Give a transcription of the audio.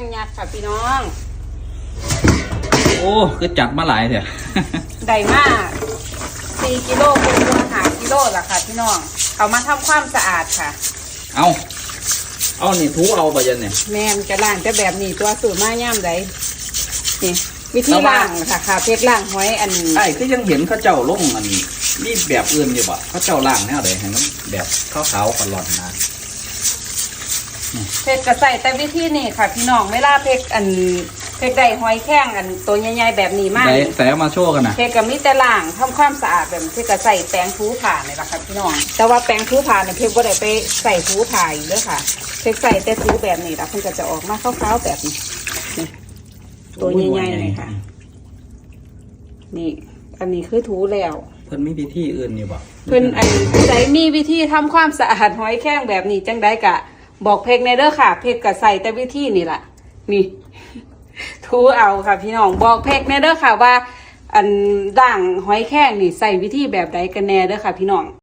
งยักษ์ค่ะพี่น้อง โอ้คือจัดมาหลายเถอะได้มาก4กิโลเป็นตัวหากิโลละค่ะพี่น้อง เอามาทำความสะอาดค่ะ เอาเอานี่ทูเอาไปยันเนี่ยแม่นจะล้างจะแบบนี้ตัวสูตรมาย่ำใดนี่วิธีแล้วว่าล้างค่ะค่ะเพชรล้างหอยอันไอ้ก็ยังเห็นเข้าเจ้าลงอันนี่แบบอื่นอยู่บ่เข้าเจ้าล่างแนวใดให้มันแบบขาวๆกลอนนะ เพชรก็ใส่แต่วิธีนี่ค่ะ พี่น้องเวลาเพชรอันเพชรได้หอยแข้งอันตัวใหญ่ๆแบบนี้มากใส่ใส่เอามาโชว์กันนะเพชรก็มีแต่ล้างทำความสะอาดแบบนี้เพชรก็ใส่แปรงถูผ่านี่แหละค่ะพี่น้อง แต่ว่าแปรงถูผ่าเนี่ยเพชรก็ได้ไปใส่ถูผ่าอีกเด้อค่ะเพชรใส่แต่ถูแบบนี้แล้วเพิ่นก็จะออกมาขาวๆแบบนี้นี่ตัวใหญ่ๆเลยค่ะ นี่ อันนี้คือถูแล้วเพิ่นมีพิธีอื่นอยู่บ่เพิ่นไอ้ใจมีวิธีทำความสะอาดหอยแข้งแบบนี้จังได้กะ บอกเพกในเด้อค่ะ เพกก็ใส่แต่วิธีนี่แหละนี่ ทูเอาค่ะ พี่น้องบอกเพกในเด้อค่ะว่า อันด่างหอยแข้งนี่ใส่วิธีแบบใดกันแน่เด้อค่ะ พี่น้อง